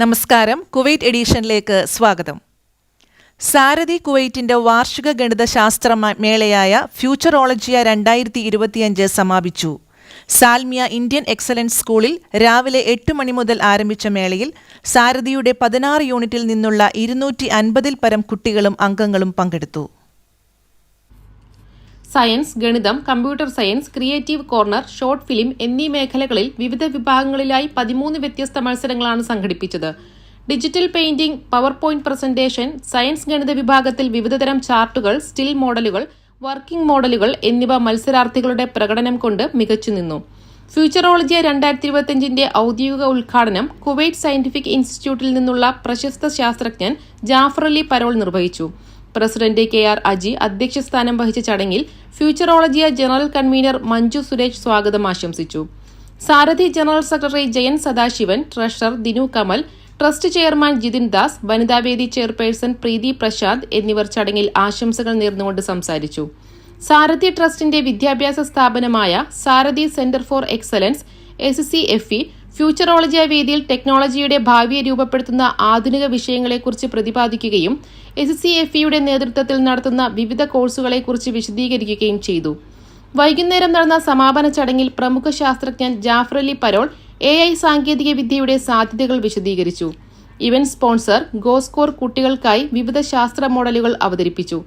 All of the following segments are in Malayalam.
നമസ്കാരം. കുവൈറ്റ് എഡിഷനിലേക്ക് സ്വാഗതം. സാരഥി കുവൈറ്റിന്റെ വാർഷിക ഗണിതശാസ്ത്ര മേളയായ ഫ്യൂച്ചറോളജിയ രണ്ടായിരത്തി ഇരുപത്തിയഞ്ച് സമാപിച്ചു. സാൽമിയ ഇന്ത്യൻ എക്സലൻസ് സ്കൂളിൽ രാവിലെ എട്ട് മണി മുതൽ ആരംഭിച്ച മേളയിൽ സാരഥിയുടെ പതിനാറ് യൂണിറ്റിൽ നിന്നുള്ള ഇരുന്നൂറ്റി അൻപതിൽ പരം കുട്ടികളും അംഗങ്ങളും പങ്കെടുത്തു. സയൻസ് ഗണിതം computer science creative corner short film എന്നീ മേഖലകളിൽ വിവിധ വിഭാഗങ്ങളിലായി പതിമൂന്ന് വ്യത്യസ്ത മത്സരങ്ങളാണ് സംഘടിപ്പിച്ചത്. Digital painting power point presentation science ഗണിത വിഭാഗത്തിൽ വിവിധതരം ചാർട്ടുകൾ സ്റ്റിൽ മോഡലുകൾ വർക്കിംഗ് മോഡലുകൾ എന്നിവ മത്സരാർത്ഥികളുടെ പ്രകടനം കൊണ്ട് മികച്ചു നിന്നു. ഫ്യൂച്ചറോളജി രണ്ടായിരത്തി ഇരുപത്തിയഞ്ചിന്റെ ഔദ്യോഗിക ഉദ്ഘാടനം കുവൈറ്റ് സയന്റിഫിക് ഇൻസ്റ്റിറ്റ്യൂട്ടിൽ നിന്നുള്ള പ്രശസ്ത ശാസ്ത്രജ്ഞൻ ജാഫർ അലി പരോൾ നിർവഹിച്ചു. പ്രസിഡന്റ് കെ ആർ അജി അധ്യക്ഷസ്ഥാനം വഹിച്ച ചടങ്ങിൽ ഫ്യൂച്ചറോളജിയ ജനറൽ കൺവീനർ മഞ്ജു സുരേഷ് സ്വാഗതം ആശംസിച്ചു. Sarathi general secretary Jayan Sadasivan treasurer Dinu Kamal trust chairman Jithin Das വനിതാവേദി ചെയർപേഴ്സൺ പ്രീതി പ്രശാന്ത് എന്നിവർ ചടങ്ങിൽ ആശംസകൾ നേർന്നുകൊണ്ട് സംസാരിച്ചു. സാരഥി ട്രസ്റ്റിന്റെ വിദ്യാഭ്യാസ സ്ഥാപനമായ Sarathi centre for excellence S C F E Futurologia വേദിയിൽ ടെക്നോളജിയുടെ ഭാവിയെ രൂപപ്പെടുത്തുന്ന ആധുനിക വിഷയങ്ങളെക്കുറിച്ച് പ്രതിപാദിക്കുകയും എസ് സി എഫ് ഇയുടെ നേതൃത്വത്തിൽ നടത്തുന്ന വിവിധ കോഴ്സുകളെക്കുറിച്ച് വിശദീകരിക്കുകയും ചെയ്തു. വൈകുന്നേരം നടന്ന സമാപന ചടങ്ങിൽ പ്രമുഖ ശാസ്ത്രജ്ഞൻ ജാഫ്രലി പരോൾ എ ഐ സാങ്കേതിക വിദ്യയുടെ സാധ്യതകൾ വിശദീകരിച്ചു. ഇവന്റ് സ്പോൺസർ ഗോസ്കോർ കുട്ടികൾക്കായി വിവിധ ശാസ്ത്ര മോഡലുകൾ അവതരിപ്പിച്ചു.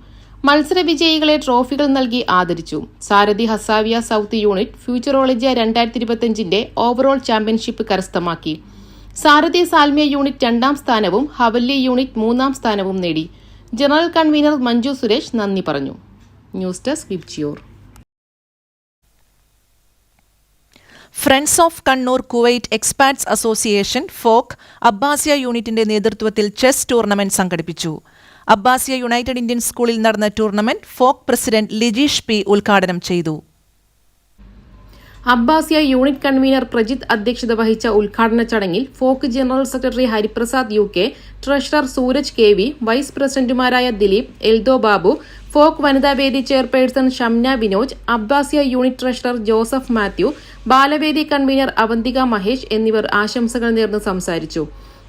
മത്സര വിജയികളെ ട്രോഫികൾ നൽകി ആദരിച്ചു. സാരഥി ഹസാവിയ സൗത്ത് യൂണിറ്റ് ഫ്യൂച്ചറോളജിയ രണ്ടായിരത്തി ഇരുപത്തിയഞ്ചിന്റെ ഓവറോൾ ചാമ്പ്യൻഷിപ്പ് കരസ്ഥമാക്കി. സാരഥി സാൽമിയ യൂണിറ്റ് രണ്ടാം സ്ഥാനവും ഹവല്ലി യൂണിറ്റ് മൂന്നാം സ്ഥാനവും നേടി. ജനറൽ കൺവീനർ മഞ്ജു സുരേഷ് നന്ദി പറഞ്ഞു. News desk Vibgyor. Friends of Kannur Kuwait expats association FOKE Abbasiya യൂണിറ്റിന്റെ നേതൃത്വത്തിൽ ചെസ് ടൂർണമെന്റ് സംഘടിപ്പിച്ചു. അബ്ബാസിയ യുണൈറ്റഡ് ഇന്ത്യൻ സ്കൂളിൽ നടന്ന tournament FOKE president Lijeesh P ഉദ്ഘാടനം ചെയ്തു. അബ്ബാസിയ യൂണിറ്റ് കൺവീനർ പ്രജിത്ത് അധ്യക്ഷത വഹിച്ച ഉദ്ഘാടന ചടങ്ങിൽ FOKE general secretary Hariprasad U K treasurer Sooraj K V vice പ്രസിഡന്റുമാരായ ദിലീപ് എൽദോ ബാബു ഫോക്ക് വനിതാവേദി chairperson Shamna Vinoj Abbasiya unit treasurer Joseph Mathew Balavedi convener Avanthika Mahesh എന്നിവർ ആശംസകൾ നേർന്ന് സംസാരിച്ചു.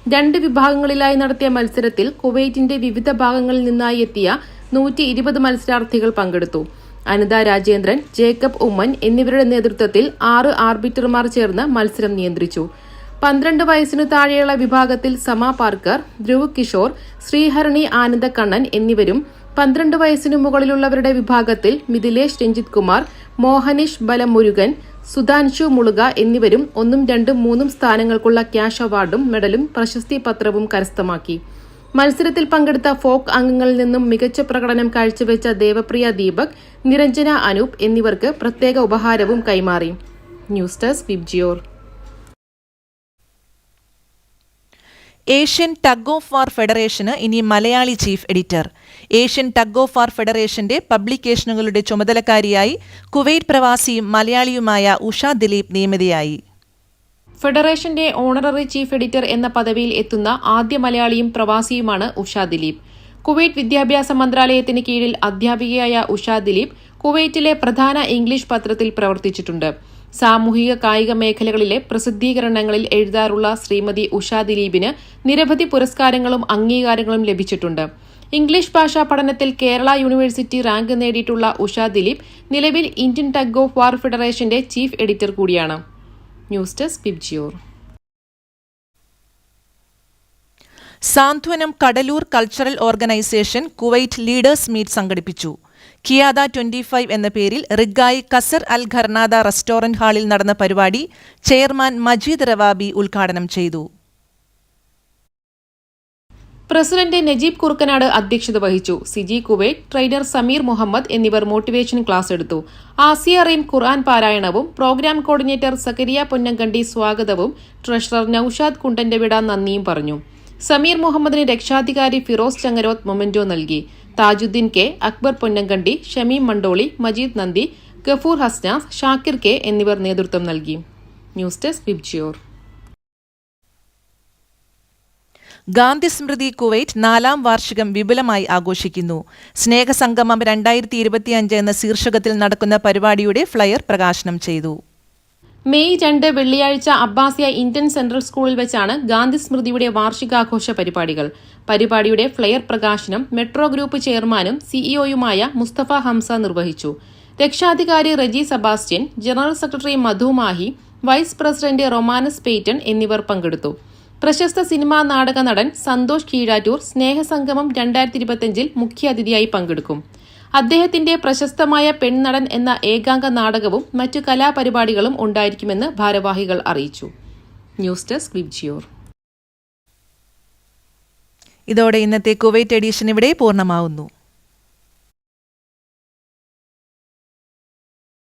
രണ്ട് വിഭാഗങ്ങളിലായി നടത്തിയ മത്സരത്തിൽ കുവൈറ്റിന്റെ വിവിധ ഭാഗങ്ങളിൽ നിന്നായി എത്തിയ നൂറ്റി ഇരുപത് മത്സരാർത്ഥികൾ പങ്കെടുത്തു. അനിത രാജേന്ദ്രൻ ജേക്കബ് ഉമ്മൻ എന്നിവരുടെ നേതൃത്വത്തിൽ ആറ് ആർബിറ്റർമാർ ചേർന്ന് മത്സരം നിയന്ത്രിച്ചു. പന്ത്രണ്ട് വയസ്സിനു താഴെയുള്ള വിഭാഗത്തിൽ സമ പാർക്കർ ധ്രുവ് കിഷോർ ശ്രീഹരണി ആനന്ദക്കണ്ണൻ എന്നിവരും പന്ത്രണ്ട് വയസ്സിനു മുകളിലുള്ളവരുടെ വിഭാഗത്തിൽ മിഥിലേഷ് രഞ്ജിത് കുമാർ മോഹനീഷ് ബലമുരുകൻ സുധാൻഷു മുളുക എന്നിവരും ഒന്നും രണ്ടും മൂന്നും സ്ഥാനങ്ങൾക്കുള്ള ക്യാഷ് അവാർഡും മെഡലും പ്രശസ്തി പത്രവും കരസ്ഥമാക്കി. മത്സരത്തിൽ പങ്കെടുത്ത ഫോക്ക് അംഗങ്ങളിൽ നിന്നും മികച്ച പ്രകടനം കാഴ്ചവെച്ച ദേവപ്രിയ ദീപക് നിരഞ്ജന അനൂപ് എന്നിവർക്ക് പ്രത്യേക ഉപഹാരവും കൈമാറി. News desk Vibgyor. Asian tug of war ഫെഡറേഷന് ഇനി Malayali chief editor. Asian tug of war ഫെഡറേഷന്റെ പബ്ലിക്കേഷനുകളുടെ ചുമതലക്കാരിയായി കുവൈറ്റ് പ്രവാസിയും മലയാളിയുമായ ഉഷ ദിലീപ് നിയമിതയായി. ഫെഡറേഷന്റെ ഓണററി ചീഫ് എഡിറ്റർ എന്ന പദവിയിൽ എത്തുന്ന ആദ്യ മലയാളിയും പ്രവാസിയുമാണ് ഉഷ ദിലീപ്. കുവൈറ്റ് വിദ്യാഭ്യാസ മന്ത്രാലയത്തിന് കീഴിൽ അധ്യാപികയായ ഉഷ ദിലീപ് കുവൈറ്റിലെ പ്രധാന ഇംഗ്ലീഷ് പത്രത്തിൽ പ്രവർത്തിച്ചിട്ടുണ്ട്. സാമൂഹിക കായിക മേഖലകളിലെ പ്രസിദ്ധീകരണങ്ങളിൽ എഴുതാറുള്ള ശ്രീമതി ഉഷ ദിലീപിന് നിരവധി പുരസ്കാരങ്ങളും അംഗീകാരങ്ങളും ലഭിച്ചിട്ടുണ്ട്. ഇംഗ്ലീഷ് ഭാഷാ പഠനത്തിൽ കേരള യൂണിവേഴ്സിറ്റി റാങ്ക് നേടിയിട്ടുള്ള ഉഷ ദിലീപ് നിലവിൽ ഇന്ത്യൻ ടഗ് ഓഫ് വാർ ഫെഡറേഷന്റെ ചീഫ് എഡിറ്റർ കൂടിയാണ്. News desk Santhwanam Kadalur cultural organisation Kuwait leaders meet സംഘടിപ്പിച്ചു. കിയാദ ട്വന്റി ഫൈവ് എന്ന പേരിൽ റിഗായി കസർ അൽ ഖർനാദ റെസ്റ്റോറന്റ് ഹാളിൽ നടന്ന പരിപാടി ചെയർമാൻ മജീദ് റവാബി ഉദ്ഘാടനം ചെയ്തു. പ്രസിഡന്റ് നജീബ് കുർക്കനാട് അധ്യക്ഷത വഹിച്ചു. സിജി കുവൈറ്റ് ട്രെയിനർ സമീർ മുഹമ്മദ് എന്നിവർ മോട്ടിവേഷൻ ക്ലാസ് എടുത്തു. ആസിയ റീം ഖുർആൻ പാരായണവും പ്രോഗ്രാം കോർഡിനേറ്റർ സക്കരിയ പൊന്നങ്കണ്ടി സ്വാഗതവും ട്രഷറർ നൌഷാദ് കുണ്ടന്റെ വിട നന്ദിയും പറഞ്ഞു. സമീർ മുഹമ്മദിന് രക്ഷാധികാരി ഫിറോസ് ചങ്ങരോത്ത് മൊമെന്റോ നൽകി. താജുദ്ദീൻ കെ അക്ബർ പൊന്നങ്കണ്ടി ഷമീം മണ്ടോളി മജീദ് നന്ദി ഗഫൂർ ഹസ്നാസ് ഷാക്കിർ കെ എന്നിവർ നേതൃത്വം നൽകി. News desk Vibgyor Gandhi Smrithi Kuwait നാലാം വാർഷികം വിപുലമായി ആഘോഷിക്കുന്നു. സ്നേഹസംഗമം രണ്ടായിരത്തി ഇരുപത്തിയഞ്ച് എന്ന ശീർഷകത്തിൽ നടക്കുന്ന പരിപാടിയുടെ ഫ്ലയർ പ്രകാശനം ചെയ്തു. മെയ് രണ്ട് വെള്ളിയാഴ്ച അബ്ബാസിയ ഇന്ത്യൻ സെൻട്രൽ സ്കൂളിൽ വെച്ചാണ് ഗാന്ധി സ്മൃതിയുടെ വാർഷികാഘോഷ പരിപാടികൾ. പരിപാടിയുടെ ഫ്ലെയർ പ്രകാശനം മെട്രോ ഗ്രൂപ്പ് ചെയർമാനും സിഇഒയുമായ മുസ്തഫ ഹംസ നിർവഹിച്ചു. രക്ഷാധികാരി Reji Sebastian general secretary Madhu Mahi vice president Romanus Peyton എന്നിവർ പങ്കെടുത്തു. പ്രശസ്ത സിനിമാ നാടക നടൻ സന്തോഷ് കീഴാറ്റൂർ സ്നേഹസംഗമം രണ്ടായിരത്തി ഇരുപത്തിയഞ്ചിൽ മുഖ്യാതിഥിയായി പങ്കെടുക്കും. അദ്ദേഹത്തിന്റെ പ്രശസ്തമായ പെൺനടൻ എന്ന ഏകാംഗ നാടകവും മറ്റു കലാപരിപാടികളും ഉണ്ടായിരിക്കുമെന്ന് ഭാരവാഹികൾ അറിയിച്ചു. News desk Vibgyor. ഇതോടെ ഇന്നത്തെ കുവൈറ്റ് എഡിഷൻ ഇവിടെ പൂർണമാവുന്നു.